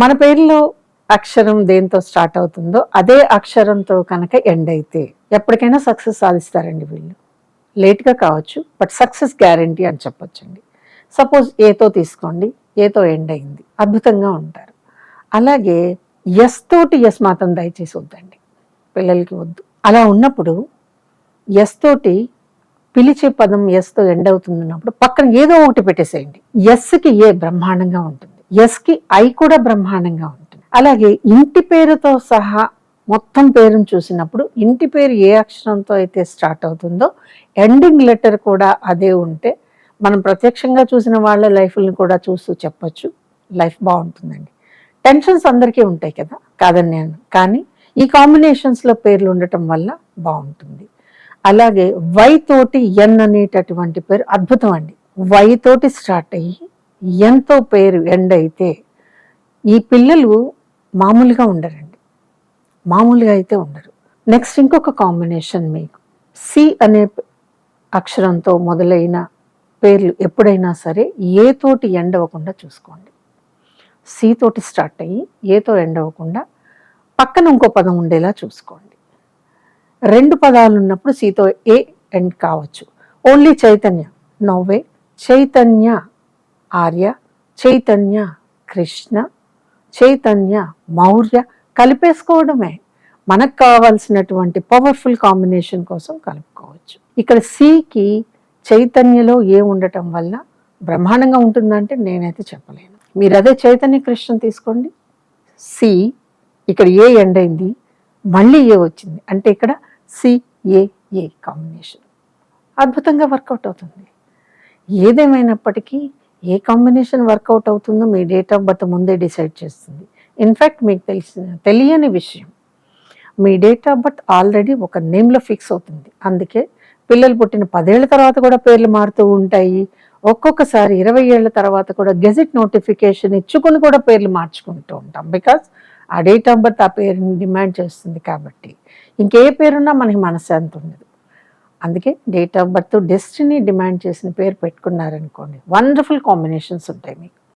మన పేరులో అక్షరం దేంతో స్టార్ట్ అవుతుందో అదే అక్షరంతో కనుక ఎండ్ అయితే ఎప్పటికైనా సక్సెస్ సాధిస్తారండి వీళ్ళు. లేట్గా కావచ్చు బట్ సక్సెస్ గ్యారంటీ అని చెప్పొచ్చండి. సపోజ్ ఏతో తీసుకోండి ఏతో ఎండ్ అయింది అద్భుతంగా ఉంటారు. అలాగే ఎస్ తోటి ఎస్ మాత్రం దయచేసి వద్దండి. పిల్లలకి వద్దు. అలా ఉన్నప్పుడు ఎస్ తోటి పిలిచే పదం ఎస్తో ఎండ్ అవుతుంది అన్నప్పుడు పక్కన ఏదో ఒకటి పెట్టేసేయండి. ఎస్కి ఏ బ్రహ్మాండంగా ఉంటుంది. ఎస్కి ఐ కూడా బ్రహ్మాండంగా ఉంటుంది. అలాగే ఇంటి పేరుతో సహా మొత్తం పేరును చూసినప్పుడు ఇంటి పేరు ఏ అక్షరంతో అయితే స్టార్ట్ అవుతుందో ఎండింగ్ లెటర్ కూడా అదే ఉంటే మనం ప్రత్యక్షంగా చూసిన వాళ్ళ లైఫ్ని కూడా చూస్తూ చెప్పచ్చు. లైఫ్ బాగుంటుందండి. టెన్షన్స్ అందరికీ ఉంటాయి కదా కాదని నేను కానీ ఈ కాంబినేషన్స్లో పేర్లు ఉండటం వల్ల బాగుంటుంది. అలాగే వై తోటి ఎన్ అనేటటువంటి పేరు అద్భుతం అండి. వై తోటి స్టార్ట్ అయ్యి ఎంతో పేరు ఎండ అయితే ఈ పిల్లలు మామూలుగా ఉండరండి. మామూలుగా అయితే ఉండరు. నెక్స్ట్ ఇంకొక కాంబినేషన్ మీకు. సి అనే అక్షరంతో మొదలైన పేర్లు ఎప్పుడైనా సరే ఏ తోటి ఎండ్ అవ్వకుండా చూసుకోండి. సి తోటి స్టార్ట్ అయ్యి ఏతో ఎండ్ అవ్వకుండా పక్కన ఇంకో పదం ఉండేలా చూసుకోండి. రెండు పదాలు ఉన్నప్పుడు సీతో ఏ ఎండ్ కావచ్చు. ఓన్లీ చైతన్య. నవ్వే చైతన్య. ఆర్య చైతన్య కృష్ణ చైతన్య మౌర్య కలిపేసుకోవడమే. మనకు కావాల్సినటువంటి పవర్ఫుల్ కాంబినేషన్ కోసం కలుపుకోవచ్చు. ఇక్కడ సికి చైతన్యలో ఏ ఉండటం వల్ల బ్రహ్మాండంగా ఉంటుందంటే నేనైతే చెప్పలేను. మీరు అదే చైతన్య కృష్ణ తీసుకోండి. సి ఇక్కడ ఏ ఎండ్ అయింది. మళ్ళీ ఏ వచ్చింది. అంటే ఇక్కడ సిఏఏ కాంబినేషన్ అద్భుతంగా వర్కౌట్ అవుతుంది. ఏదేమైనప్పటికీ ఏ కాంబినేషన్ వర్కౌట్ అవుతుందో మీ డేట్ ఆఫ్ బర్త్ ముందే డిసైడ్ చేస్తుంది. ఇన్ఫ్యాక్ట్ మీకు తెలిసిన తెలియని విషయం. మీ డేట్ ఆఫ్ బర్త్ ఆల్రెడీ ఒక నేమ్లో ఫిక్స్ అవుతుంది. అందుకే పిల్లలు పుట్టిన పదేళ్ళ తర్వాత కూడా పేర్లు మారుతూ ఉంటాయి. ఒక్కొక్కసారి ఇరవై ఏళ్ళ తర్వాత కూడా గెజెట్ నోటిఫికేషన్ ఇచ్చుకొని కూడా పేర్లు మార్చుకుంటూ ఉంటాం. బికాస్ ఆ డేట్ ఆఫ్ బర్త్ ఆ పేరుని డిమాండ్ చేస్తుంది కాబట్టి. ఇంకే పేరున్నా మనకి మనశ్శాంతి ఉండదు. అందుకే date of birth destiny demand చేసిన పేరు పెట్టుకున్నారనుకోండి. వండర్ఫుల్ కాంబినేషన్స్ ఉంటాయి మీకు.